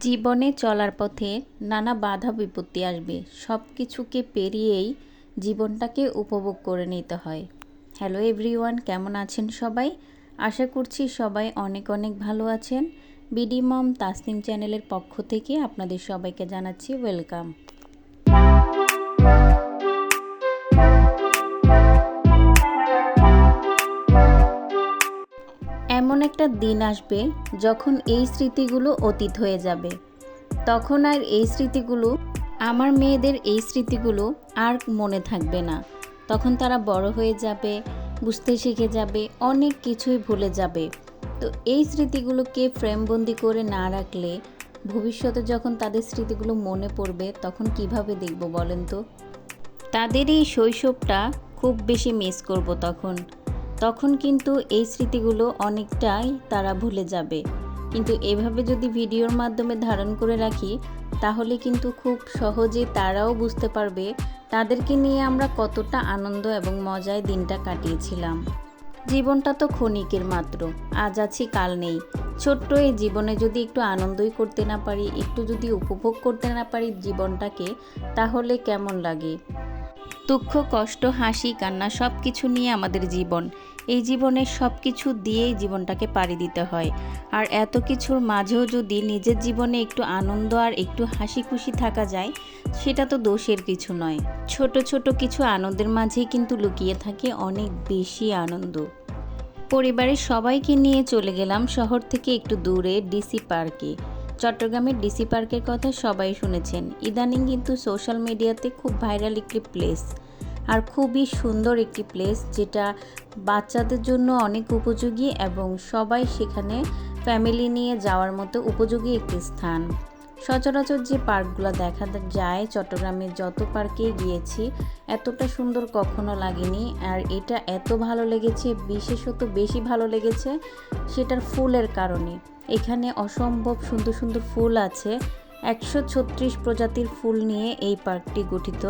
জীবনে চলার পথে নানা বাধা বিপত্তি আসবে। সব কিছুকে পেরিয়েই জীবনটাকে উপভোগ করে নিতে হয়। হ্যালো এভরিওয়ান কেমন আছেন সবাই? আশা করছি সবাই অনেক অনেক ভালো আছেন। বিডি মম তাসনিম চ্যানেলের পক্ষ থেকে আপনাদের সবাইকে জানাচ্ছি ওয়েলকাম একটা দিন আসবে যখন এই স্মৃতিগুলো অতীত হয়ে যাবে। তখন আর এই স্মৃতিগুলো, আমার মেয়েদের এই স্মৃতিগুলো আর মনে থাকবে না। তখন তারা বড় হয়ে যাবে, বুঝতে শিখে যাবে, অনেক কিছুই ভুলে যাবে। তো এই স্মৃতিগুলোকে ফ্রেমবন্দি করে না রাখলে ভবিষ্যতে যখন তাদের স্মৃতিগুলো মনে পড়বে, তখন কীভাবে দেখব বলেন তো? তাদের এই শৈশবটা খুব বেশি মিস করব তখন। তখন কিন্তু এই স্মৃতিগুলো অনেকটাই তারা ভুলে যাবে। কিন্তু এভাবে যদি ভিডিওর মাধ্যমে ধারণ করে রাখি, তাহলে কিন্তু খুব সহজে তারাও বুঝতে পারবে তাদেরকে নিয়ে আমরা কতটা আনন্দ এবং মজায় দিনটা কাটিয়েছিলাম। জীবনটা তো ক্ষণিকের মাত্র, আজ আছি, কাল নেই। ছোট্ট এই জীবনে যদি একটু আনন্দই করতে না পারি, একটু যদি উপভোগ করতে না পারি জীবনটাকে, তাহলে কেমন লাগে? দুঃখ, কষ্ট, হাসি, কান্না সব কিছু নিয়ে আমাদের জীবন। এই জীবনের সব কিছু দিয়েই জীবনটাকে পাড়ি দিতে হয়। আর এত কিছুর মাঝেও যদি নিজের জীবনে একটু আনন্দ আর একটু হাসি খুশি থাকা যায়, সেটা তো দোষের কিছু নয়। ছোট ছোট কিছু আনন্দের মাঝেই কিন্তু লুকিয়ে থাকে অনেক বেশি আনন্দ। পরিবারের সবাইকে নিয়ে চলে গেলাম শহর থেকে একটু দূরে ডিসি পার্কে। চট্টগ্রামের ডিসি পার্কের কথা সবাই শুনেছেন। ইদানিং কিন্তু সোশ্যাল মিডিয়াতে খুব ভাইরাল একটি প্লেস। আর খুবই সুন্দর একটি প্লেস যেটা বাচ্চাদের জন্য অনেক উপযোগী এবং সবাই সেখানে ফ্যামিলি নিয়ে যাওয়ার মতো উপযোগী একটি স্থান। সচরাচর যে পার্কগুলো দেখা যায়, চট্টগ্রামের যত পার্কে গিয়েছি, এতটা সুন্দর কখনো লাগেনি। আর এটা এত ভালো লেগেছে, বিশেষত বেশি ভালো লেগেছে সেটার ফুলের কারণে। এখানে অসম্ভব সুন্দর সুন্দর ফুল আছে। একশো ছত্রিশ প্রজাতির ফুল নিয়ে এই পার্কটি গঠিত।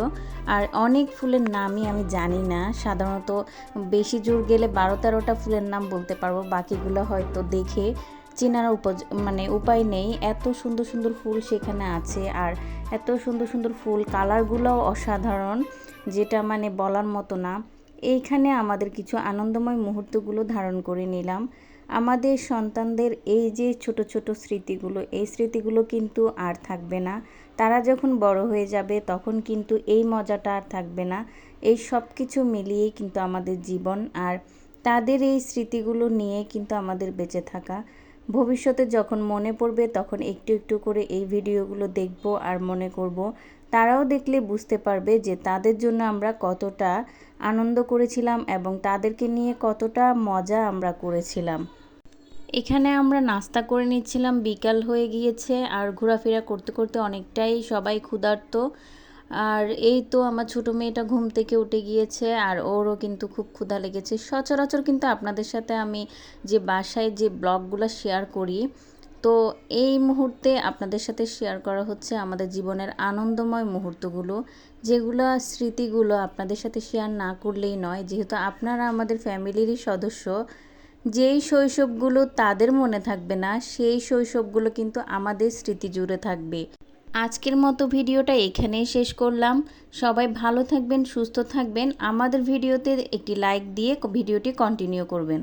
আর অনেক ফুলের নামই আমি জানি না। সাধারণত বেশি জোর গেলে বারো তেরোটা ফুলের নাম বলতে পারব। বাকিগুলো হয়তো দেখে চেনার উপ মানে উপায় নেই। এত সুন্দর সুন্দর ফুল সেখানে আছে। আর এত সুন্দর সুন্দর ফুল, কালারগুলোও অসাধারণ, যেটা মানে বলার মতো না। এইখানে আমাদের কিছু আনন্দময় মুহূর্তগুলো ধারণ করে নিলাম। আমাদের সন্তানদের এই যে ছোট ছোট স্মৃতিগুলো, এই স্মৃতিগুলো কিন্তু আর থাকবে না। তারা যখন বড় হয়ে যাবে তখন কিন্তু এই মজাটা আর থাকবে না। এই সব কিছু মিলিয়েই কিন্তু আমাদের জীবন আর তাদের এই স্মৃতিগুলো নিয়ে কিন্তু আমাদের বেঁচে থাকা। ভবিষ্যতে যখন মনে পড়বে তখন একটু একটু করে এই ভিডিওগুলো দেখব আর মনে করব তারাও দেখলে বুঝতে পারবে যে তাদের জন্য আমরা কতটা আনন্দ করেছিলাম এবং তাদেরকে নিয়ে কতটা মজা আমরা করেছিলাম। এখানে আমরা নাস্তা করে নিচ্ছিলাম, বিকাল হয়ে গিয়েছে আর ঘোরাফেরা করতে করতে অনেকটাই সবাই ক্ষুধার্ত। আর এই তো আমার ছোটো মেয়েটা ঘুম থেকে উঠে গিয়েছে আর ওরও কিন্তু খুব ক্ষুধা লেগেছে। সচরাচর কিন্তু আপনাদের সাথে আমি যে বাসায় যে ব্লগগুলো শেয়ার করি তো এই মুহূর্তে আপনাদের সাথে শেয়ার করা হচ্ছে আমাদের জীবনের আনন্দময় মুহূর্তগুলো, যেগুলো স্মৃতিগুলো আপনাদের সাথে শেয়ার না করলেই নয়। যেহেতু আপনারা আমাদের ফ্যামিলিরই সদস্য, যেই শৈশবগুলো তাদের মনে থাকবে না, সেই শৈশবগুলো কিন্তু আমাদের স্মৃতি জুড়ে থাকবে। আজকের মতো ভিডিওটা এখানেই শেষ করলাম। সবাই ভালো থাকবেন, সুস্থ থাকবেন। আমাদের ভিডিওতে একটি লাইক দিয়ে ভিডিওটি কন্টিনিউ করবেন।